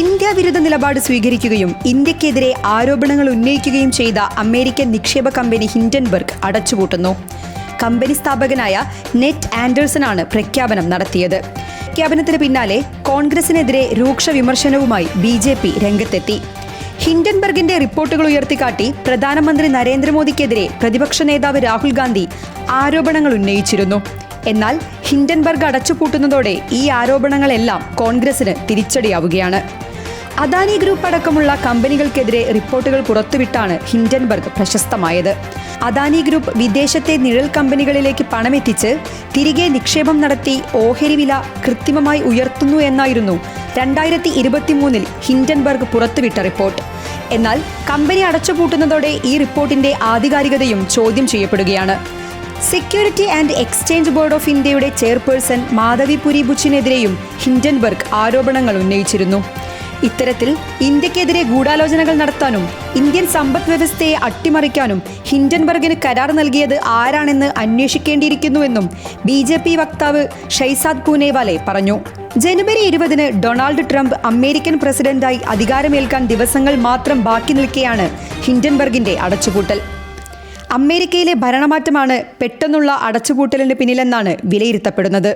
India വിരുദ്ധ നിലപാട് സ്വീകരിക്കുകയും ഇന്ത്യക്കെതിരെ ആരോപണങ്ങൾ ഉന്നയിക്കുകയും ചെയ്ത അമേരിക്കൻ നിക്ഷേപ കമ്പനി ഹിൻഡൻബർഗ് അടച്ചുപൂട്ടുന്നു. കമ്പനി സ്ഥാപകനായ നെറ്റ് ആൻഡേഴ്സൺ ആണ് പ്രഖ്യാപനം നടത്തിയത്. പ്രഖ്യാപനത്തിന് പിന്നാലെ കോൺഗ്രസിനെതിരെ രൂക്ഷ വിമർശനവുമായി ബി ജെ പി രംഗത്തെത്തി. ഹിൻഡൻബർഗിന്റെ റിപ്പോർട്ടുകൾ ഉയർത്തിക്കാട്ടി പ്രധാനമന്ത്രി നരേന്ദ്രമോദിക്കെതിരെ പ്രതിപക്ഷ നേതാവ് രാഹുൽ ഗാന്ധി ആരോപണങ്ങൾ ഉന്നയിച്ചിരുന്നു. എന്നാൽ ഹിൻഡൻബർഗ് അടച്ചുപൂട്ടുന്നതോടെ ഈ ആരോപണങ്ങളെല്ലാം കോൺഗ്രസിന് തിരിച്ചടിയാവുകയാണ്. അദാനി ഗ്രൂപ്പ് അടക്കമുള്ള കമ്പനികൾക്കെതിരെ റിപ്പോർട്ടുകൾ പുറത്തുവിട്ടാണ് ഹിൻഡൻബർഗ് പ്രശസ്തമായത്. അദാനി ഗ്രൂപ്പ് വിദേശത്തെ നിഴൽ കമ്പനികളിലേക്ക് പണമെത്തിച്ച് തിരികെ നിക്ഷേപം നടത്തി ഓഹരി വില കൃത്രിമമായി ഉയർത്തുന്നു എന്നായിരുന്നു രണ്ടായിരത്തി ഇരുപത്തിമൂന്നിൽ ഹിൻഡൻബർഗ് പുറത്തുവിട്ട റിപ്പോർട്ട്. എന്നാൽ കമ്പനി അടച്ചുപൂട്ടുന്നതോടെ ഈ റിപ്പോർട്ടിന്റെ ആധികാരികതയും ചോദ്യം ചെയ്യപ്പെടുകയാണ്. Security and exchange board of ഇന്ത്യയുടെ ചെയർപേഴ്സൺ മാധവി പുരി ബുച്ചിനെതിരെയും ഹിൻഡൻബർഗ് ആരോപണങ്ങൾ ഉന്നയിച്ചിരുന്നു. ഇത്തരത്തിൽ ഇന്ത്യക്കെതിരെ ഗൂഢാലോചനകൾ നടത്താനും ഇന്ത്യൻ സമ്പദ് വ്യവസ്ഥയെ അട്ടിമറിക്കാനും ഹിൻഡൻബർഗിന് കരാർ നൽകിയത് ആരാണെന്ന് അന്വേഷിക്കേണ്ടിയിരിക്കുന്നുവെന്നും ബി ജെ പി വക്താവ് ഷൈസാദ് പൂനേവാലെ പറഞ്ഞു. ജനുവരി ഇരുപതിന് ഡൊണാൾഡ് ട്രംപ് അമേരിക്കൻ പ്രസിഡന്റായി അധികാരമേൽക്കാൻ ദിവസങ്ങൾ മാത്രം ബാക്കി നിൽക്കെയാണ് ഹിൻഡൻബർഗിന്റെ അടച്ചുപൂട്ടൽ. അമേരിക്കയിലെ ഭരണമാറ്റമാണ് പെട്ടെന്നുള്ള അടച്ചുപൂട്ടലിന് പിന്നിലെന്നാണ് വിലയിരുത്തപ്പെടുന്നത്.